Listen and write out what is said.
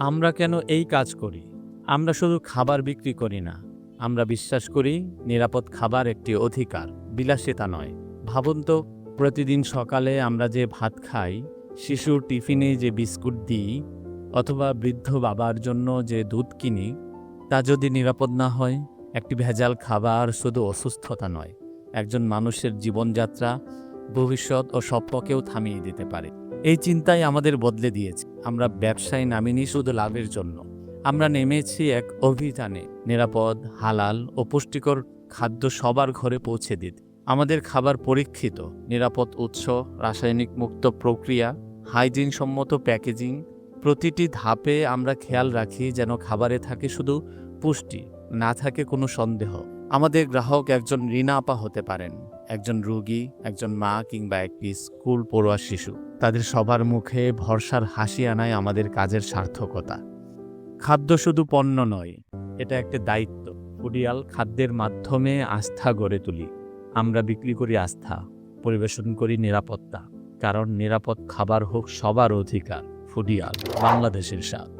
আমরা কেন এই কাজ করি? আমরা শুধু খাবার বিক্রি করি না। আমরা বিশ্বাস করি নিরাপদ খাবার একটি অধিকার, বিলাসিতা নয়। ভাবুন তো, প্রতিদিন সকালে আমরা যে ভাত খাই, শিশুর টিফিনে যে বিস্কুট দিই, অথবা বৃদ্ধ বাবার জন্য যে দুধ কিনি, তা যদি নিরাপদ না হয়, একটি ভেজাল খাবার শুধু অসুস্থতা নয়, একজন মানুষের জীবনযাত্রা ভবিষ্যৎ ও স্বপ্নকেও থামিয়ে দিতে পারে। এই চিন্তাই আমাদের বদলে দিয়েছে। আমরা ব্যবসায় নামিনি শুধু লাভের জন্য। আমরা নেমেছি এক অভিযানে। নিরাপদ, হালাল ও পুষ্টিকর খাদ্য সবার ঘরে পৌঁছে দিতে। আমাদের খাবার পরীক্ষিত, নিরাপদ উৎস, রাসায়নিক মুক্ত প্রক্রিয়া হাইজিন সম্মত প্যাকেজিং, প্রতিটি ধাপে আমরা খেয়াল রাখি যেন খাবারে থাকে শুধু পুষ্টি, না থাকে কোনো সন্দেহ। আমাদের গ্রাহক একজন আপা হতে পারেন। একজন রোগী, একজন মা কিংবা একটি স্কুল পড়ুয়া শিশু। তাদের সবার মুখে ভরসার হাসি আনায় আমাদের কাজের সার্থকতা। খাদ্য শুধু পণ্য নয়, এটা একটা দায়িত্ব। ফুডিয়াল খাদ্যের মাধ্যমে আস্থা গড়ে তুলি। আমরা বিক্রি করি আস্থা, পরিবেশন করি নিরাপত্তা। কারণ নিরাপদ খাবার হোক সবার অধিকার ফুডিয়াল বাংলাদেশের স্বাদ।